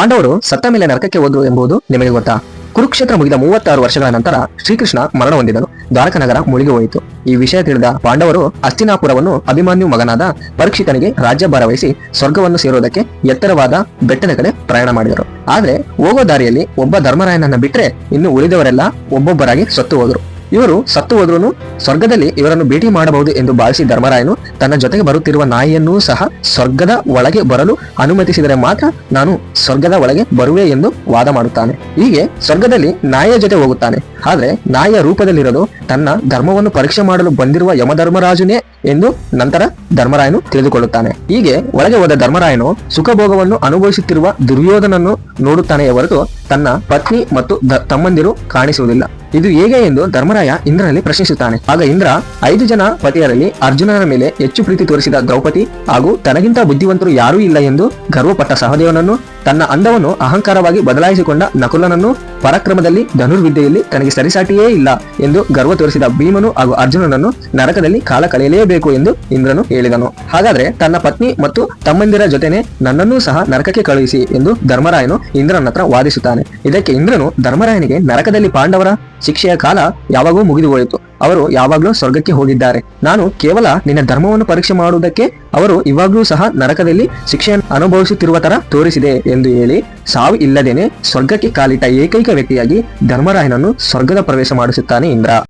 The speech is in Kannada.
ಪಾಂಡವರು ಸತ್ತ ಮೇಲೆ ನರಕಕ್ಕೆ ಹೋದ್ರು ಎಂಬುದು ನಿಮಗೆ ಗೊತ್ತಾ? ಕುರುಕ್ಷೇತ್ರ ಮುಗಿದ ಮೂವತ್ತಾರು ವರ್ಷಗಳ ನಂತರ ಶ್ರೀಕೃಷ್ಣ ಮರಣ ಹೊಂದಿದನು. ದ್ವಾರಕ ನಗರ ಮುಳುಗಿ ಹೋಯಿತು. ಈ ವಿಷಯ ತಿಳಿದ ಪಾಂಡವರು ಅಸ್ತಿನಾಪುರವನ್ನು ಅಭಿಮಾನ್ಯು ಮಗನಾದ ಪರೀಕ್ಷಿತನಿಗೆ ರಾಜ್ಯಭಾರ ವಹಿಸಿ ಸ್ವರ್ಗವನ್ನು ಸೇರುವುದಕ್ಕೆ ಎತ್ತರವಾದ ಬೆಟ್ಟದ ಕಡೆ ಪ್ರಯಾಣ ಮಾಡಿದರು. ಆದರೆ ಹೋಗೋ ದಾರಿಯಲ್ಲಿ ಒಬ್ಬ ಧರ್ಮರಾಯನನ್ನ ಬಿಟ್ಟರೆ ಇನ್ನು ಉಳಿದವರೆಲ್ಲ ಒಬ್ಬೊಬ್ಬರಾಗಿ ಸತ್ತು ಹೋದರು. ಇವರು ಸತ್ತು ಹೋದ್ರೂ ಸ್ವರ್ಗದಲ್ಲಿ ಇವರನ್ನು ಭೇಟಿ ಮಾಡಬಹುದು ಎಂದು ಭಾವಿಸಿ ಧರ್ಮರಾಯನು ತನ್ನ ಜೊತೆಗೆ ಬರುತ್ತಿರುವ ನಾಯಿಯನ್ನೂ ಸಹ ಸ್ವರ್ಗದ ಒಳಗೆ ಬರಲು ಅನುಮತಿಸಿದರೆ ಮಾತ್ರ ನಾನು ಸ್ವರ್ಗದ ಒಳಗೆ ಬರುವೆ ಎಂದು ವಾದ ಮಾಡುತ್ತಾನೆ. ಹೀಗೆ ಸ್ವರ್ಗದಲ್ಲಿ ನಾಯಿಯ ಜೊತೆ ಹೋಗುತ್ತಾನೆ. ಆದರೆ ನಾಯಿಯ ರೂಪದಲ್ಲಿರಲು ತನ್ನ ಧರ್ಮವನ್ನು ಪರೀಕ್ಷೆ ಮಾಡಲು ಬಂದಿರುವ ಯಮಧರ್ಮರಾಜುನೇ ಎಂದು ನಂತರ ಧರ್ಮರಾಯನು ತಿಳಿದುಕೊಳ್ಳುತ್ತಾನೆ. ಹೀಗೆ ಒಳಗೆ ಹೋದ ಧರ್ಮರಾಯನು ಸುಖಭೋಗವನ್ನು ಅನುಭವಿಸುತ್ತಿರುವ ದುರ್ಯೋಧನನ್ನು ನೋಡುತ್ತಾನೆಯೇ ಹೊರತು ತನ್ನ ಪತ್ನಿ ಮತ್ತು ತಮ್ಮಂದಿರು ಕಾಣಿಸುವುದಿಲ್ಲ. ಇದು ಹೇಗೆ ಎಂದು ಧರ್ಮರಾಯ ಇಂದ್ರನಲ್ಲಿ ಪ್ರಶ್ನಿಸುತ್ತಾನೆ. ಆಗ ಇಂದ್ರ ಐದು ಜನ ಪತಿಯರಲ್ಲಿ ಅರ್ಜುನನ ಮೇಲೆ ಹೆಚ್ಚು ಪ್ರೀತಿ ತೋರಿಸಿದ ದ್ರೌಪದಿ ಹಾಗೂ ತನಗಿಂತ ಬುದ್ಧಿವಂತರು ಯಾರೂ ಇಲ್ಲ ಎಂದು ಗರ್ವಪಟ್ಟ ಸಹದೇವನನ್ನು ತನ್ನ ಅಂದವನ್ನು ಅಹಂಕಾರವಾಗಿ ಬದಲಾಯಿಸಿಕೊಂಡ ನಕುಲನನ್ನು ಪರಾಕ್ರಮದಲ್ಲಿ ಧನುರ್ವಿದ್ಯೆಯಲ್ಲಿ ತನಗೆ ಸರಿಸಾಟಿಯೇ ಇಲ್ಲ ಎಂದು ಗರ್ವ ತೋರಿಸಿದ ಭೀಮನು ಹಾಗೂ ಅರ್ಜುನನನ್ನು ನರಕದಲ್ಲಿ ಕಾಲ ಕಳೆಯಲೇಬೇಕು ಎಂದು ಇಂದ್ರನು ಹೇಳಿದನು. ಹಾಗಾದ್ರೆ ತನ್ನ ಪತ್ನಿ ಮತ್ತು ತಮ್ಮಂದಿರ ಜೊತೆನೆ ನನ್ನನ್ನೂ ಸಹ ನರಕಕ್ಕೆ ಕಳುಹಿಸಿ ಎಂದು ಧರ್ಮರಾಯನು ಇಂದ್ರನ ಹತ್ರ ವಾದಿಸುತ್ತಾನೆ. ಇದಕ್ಕೆ ಇಂದ್ರನು ಧರ್ಮರಾಯನಿಗೆ ನರಕದಲ್ಲಿ ಪಾಂಡವರ ಶಿಕ್ಷೆಯ ಕಾಲ ಯಾವಾಗೂ ಮುಗಿದು ಹೋಯಿತು ಅವರು ಯಾವಾಗಲೂ ಸ್ವರ್ಗಕ್ಕೆ ಹೋಗಿದ್ದಾರೆ. ನಾನು ಕೇವಲ ನಿನ್ನ ಧರ್ಮವನ್ನು ಪರೀಕ್ಷೆ ಮಾಡುವುದಕ್ಕೆ ಅವರು ಇವಾಗಲೂ ಸಹ ನರಕದಲ್ಲಿ ಶಿಕ್ಷೆಯನ್ನು ಅನುಭವಿಸುತ್ತಿರುವ ತರ ತೋರಿಸಿದೆ ಎಂದು ಹೇಳಿ ಸಾವು ಇಲ್ಲದೇನೆ ಸ್ವರ್ಗಕ್ಕೆ ಕಾಲಿಟ್ಟ ಏಕೈಕ ವ್ಯಕ್ತಿಯಾಗಿ ಧರ್ಮರಾಯನನ್ನು ಸ್ವರ್ಗದ ಪ್ರವೇಶ ಮಾಡಿಸುತ್ತಾನೆ ಇಂದ್ರ.